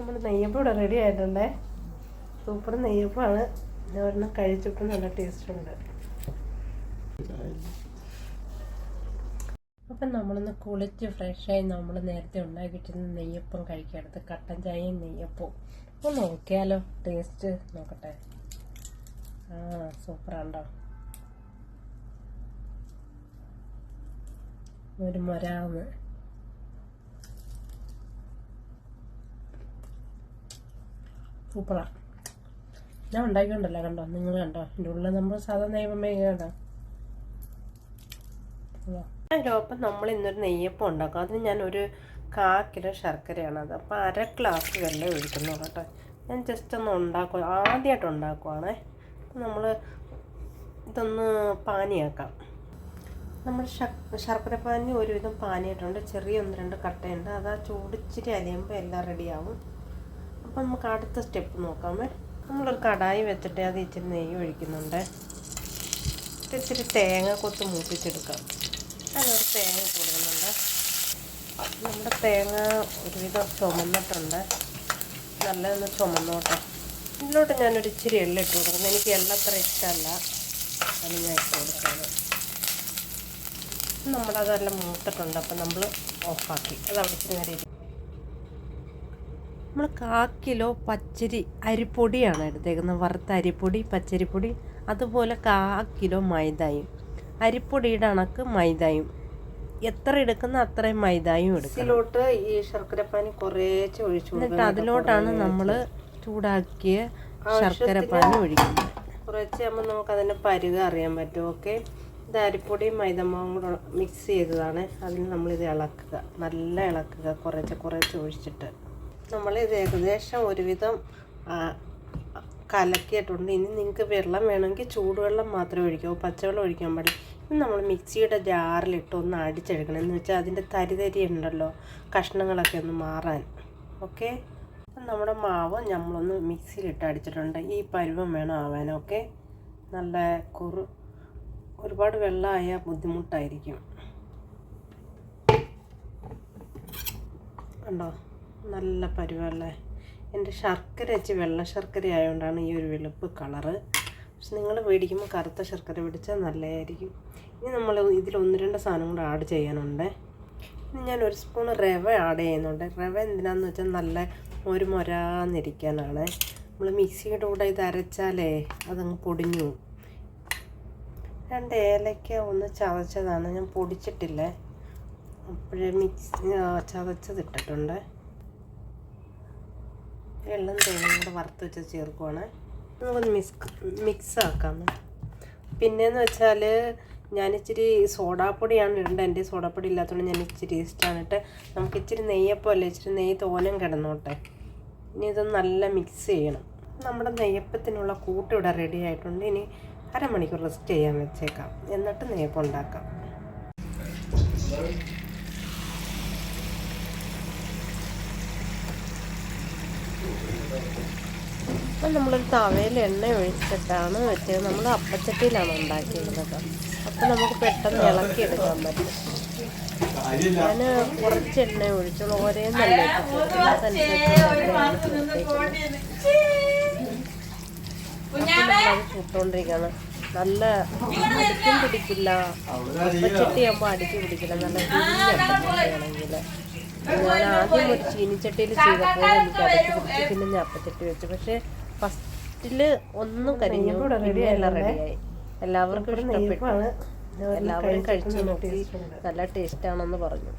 നമ്മുടെ നെയ്യപ്പം ഇവിടെ റെഡി ആയിട്ടുണ്ടേ. സൂപ്പർ നെയ്യപ്പമാണ്. ഒരെണ്ണം കഴിച്ചിട്ട് നല്ല ടേസ്റ്റ് ഉണ്ട്. അപ്പം നമ്മളൊന്ന് കുളിച്ച് ഫ്രഷായി നമ്മൾ നേരത്തെ ഉണ്ടാക്കിയിട്ടിരുന്ന നെയ്യപ്പം കഴിക്കാടുത്ത് കട്ടൻ ചായയും നെയ്യപ്പവും. അപ്പോൾ നോക്കിയാലോ ടേസ്റ്റ് നോക്കട്ടെ. ആ സൂപ്പറാണ്ടോ ഒരു മൊരാന്ന്. സൂപ്പറാ. ഞാൻ ഉണ്ടാക്കിയിട്ടുണ്ടല്ലോ കണ്ടോ? നിങ്ങൾ കണ്ടോ? എന്റെ ഉള്ളിൽ നമ്മൾ സാധാരണ നെയ്യപ്പമേ കേട്ടോ അപ്പം നമ്മൾ ഇന്നൊരു നെയ്യപ്പം ഉണ്ടാക്കും. അതിന് ഞാൻ ഒരു കാ കിലോ ശർക്കരയാണ് അത്. അപ്പോൾ അര ഗ്ലാസ് വെള്ളം ഒഴിക്കുന്നു കേട്ടോ. ഞാൻ ജസ്റ്റ് ഒന്ന് ഉണ്ടാക്കുക ആദ്യമായിട്ട് ഉണ്ടാക്കുവാണേ. നമ്മൾ ഇതൊന്ന് പാനിയാക്കാം. നമ്മൾ ശർക്കര പാനി ഒരുവിധം പാനിയായിട്ടുണ്ട് ചെറിയ ഒന്ന് രണ്ട് കട്ടയുണ്ട്. അത് ആ ചൂടിച്ചിരി അരിയുമ്പോൾ എല്ലാം റെഡിയാവും അപ്പം നമുക്ക് അടുത്ത സ്റ്റെപ്പ് നോക്കാമേ നമ്മളൊരു കടായി വെച്ചിട്ട് അത് ഇച്ചിരി നെയ്യ് ഒഴിക്കുന്നുണ്ട്. ഇച്ചിരി തേങ്ങ കൊത്ത് മൂപ്പിച്ചെടുക്കാം. അതിനൊരു തേങ്ങ കൊടുക്കുന്നുണ്ട്. നമ്മുടെ തേങ്ങ ഒരുവിധം ചുമന്നിട്ടുണ്ട്. നല്ലതൊന്ന് ചുമന്നോട്ടെ. ഇതിലോട്ട് ഞാനൊരു ഇച്ചിരി എള്ള ഇട്ട് കൊടുക്കുന്നു. എനിക്ക് എള്ള അത്ര ഇഷ്ടമല്ല. അത് ഞാൻ ഇട്ട് കൊടുക്കുന്നത് നമ്മളതെല്ലാം മൂത്തിട്ടുണ്ട്. അപ്പം നമ്മൾ ഓഫാക്കി. അത് അവിടെ ഇച്ചിരി നേരം. നമ്മൾ കാ കിലോ പച്ചരി അരിപ്പൊടിയാണ് എടുത്തേക്കുന്നത്. വറുത്ത അരിപ്പൊടി പച്ചരിപ്പൊടി അതുപോലെ കാ കിലോ മൈദയും. അരിപ്പൊടിയുടെ അണക്ക് മൈദയും. എത്ര എടുക്കുന്ന അത്രയും മൈദയും എടുക്കും ഈ ഈ ശർക്കരപ്പാനി കുറേ ഒഴിച്ചു എന്നിട്ട് അതിലോട്ടാണ് നമ്മൾ ചൂടാക്കിയ ശർക്കരപ്പാനി ഒഴിക്കുന്നത്. കുറച്ച് ആകുമ്പോൾ നമുക്ക് അതിന്റെ പരുക അറിയാൻ പറ്റും. ഓക്കെ? ഇത് അരിപ്പൊടിയും മൈദമാവും കൂടെ മിക്സ് ചെയ്തതാണ്. അതിന് നമ്മളിത് ഇളക്കുക. നല്ല ഇളക്കുക കുറച്ച് കുറച്ച് ഒഴിച്ചിട്ട്. നമ്മളിത് ഏകദേശം ഒരുവിധം കലക്കിയിട്ടുണ്ട്. ഇനി നിങ്ങൾക്ക് വെള്ളം വേണമെങ്കിൽ ചൂടുവെള്ളം മാത്രമേ ഒഴിക്കാവൂ പച്ചവെള്ളം ഒഴിക്കാൻ പാടില്ല. ഇനി നമ്മൾ മിക്സിയുടെ ജാറിലിട്ട് ഒന്ന് അടിച്ചെടുക്കണം. എന്ന് വെച്ചാൽ അതിന്റെ തരി തരി ഉണ്ടല്ലോ കഷ്ണങ്ങളൊക്കെ ഒന്ന് മാറാൻ. ഓക്കെ? നമ്മുടെ മാവ് നമ്മളൊന്ന് മിക്സിയിലിട്ട് അടിച്ചിട്ടുണ്ട്. ഈ പരുവം വേണം ആവാൻ. ഓക്കെ? നല്ല കുറു ഒരുപാട് വെള്ളമായാൽ ബുദ്ധിമുട്ടായിരിക്കും. കണ്ടോ? നല്ല പരുവല്ലേ? എന്റെ ശർക്കര വെച്ച് വെള്ള ശർക്കര ആയതുകൊണ്ടാണ് ഈ ഒരു വെളുപ്പ് കളറ്. പക്ഷെ നിങ്ങൾ മേടിക്കുമ്പോൾ കറുത്ത ശർക്കര പിടിച്ചാൽ നല്ലതായിരിക്കും. ഇനി നമ്മൾ ഇതിൽ ഒന്ന് രണ്ട് സാധനം കൂടെ ആഡ് ചെയ്യാനുണ്ട്. ഇനി ഞാൻ ഒരു സ്പൂൺ റവ ആഡ് ചെയ്യുന്നുണ്ട്. റവ എന്തിനാന്ന് വെച്ചാൽ നല്ല ഒരു മൊരാന്നിരിക്കാനാണ്. നമ്മൾ മിക്സിയുടെ കൂടെ ഇത് അരച്ചാലേ അതങ്ങ് പൊടിഞ്ഞു. രണ്ട് ഏലക്ക ഒന്ന് ചതച്ചതാണ്. ഞാൻ പൊടിച്ചിട്ടില്ലേ? അപ്പോഴേ മിക്സ് ചതച്ചത് വെള്ളം തേങ്ങയും കൂടെ വറുത്ത് വെച്ച് ചേർക്കുവാണ്. നമുക്കൊന്ന് മിക്സ് മിക്സ് ആക്കാം പിന്നെന്ന് വെച്ചാൽ ഞാൻ ഇച്ചിരി സോഡാപ്പൊടിയാണ് ഇടേണ്ടത്. എന്റെ സോഡാപ്പൊടി ഇല്ലാത്തതുകൊണ്ട് ഞാൻ ഇച്ചിരി ഇഷ്ടമാണ് ഇട്ട് നമുക്ക് ഇച്ചിരി നെയ്യപ്പം അല്ലേ ഇച്ചിരി നെയ്യ് തോനം കിടന്നോട്ടെ. ഇനി ഇതൊന്ന് നല്ല മിക്സ് ചെയ്യണം. നമ്മുടെ നെയ്യപ്പത്തിനുള്ള കൂട്ട് ഇവിടെ റെഡി ആയിട്ടുണ്ട്. ഇനി അരമണിക്കൂർ റെസ്റ്റ് ചെയ്യാൻ വെച്ചേക്കാം. എന്നിട്ട് നെയ്യപ്പം ഉണ്ടാക്കാം. അപ്പം നമ്മളൊരു തവയിൽ എണ്ണ ഒഴിച്ചിട്ടാണ് വെച്ചത് നമ്മൾ അപ്പച്ചട്ടിയിലാണ് ഉണ്ടാക്കിയിരുന്നത്. അപ്പം നമുക്ക് പെട്ടെന്ന് ഇളക്കിയെടുക്കാൻ പറ്റും. ഞാൻ കുറച്ച് എണ്ണ ഒഴിച്ചോളൂ. ഒരേ നല്ല ചുട്ടോണ്ടിരിക്കുകയാണ് നല്ല അടിക്കും പിടിക്കില്ല. അപ്പച്ചട്ടി ആകുമ്പോൾ അടിക്ക് പിടിക്കില്ല. നല്ല ആണെങ്കിൽ ഞാൻ ആദ്യം ഒരു ചീനിച്ചട്ടിയിൽ ചെയ്തപ്പോൾ എനിക്ക് അടച്ച് പിടിച്ച് പിന്നെ ഞാൻ അപ്പച്ചട്ടി വെച്ചു. പക്ഷേ ഫസ്റ്റിൽ ഒന്നും കരിഞ്ഞു. എല്ലാം റെഡിയായി. എല്ലാവർക്കും ഇഷ്ടപ്പെട്ടു. എല്ലാവരും കഴിച്ചു നോക്കി. നല്ല ടേസ്റ്റ് ആണെന്ന് പറഞ്ഞു.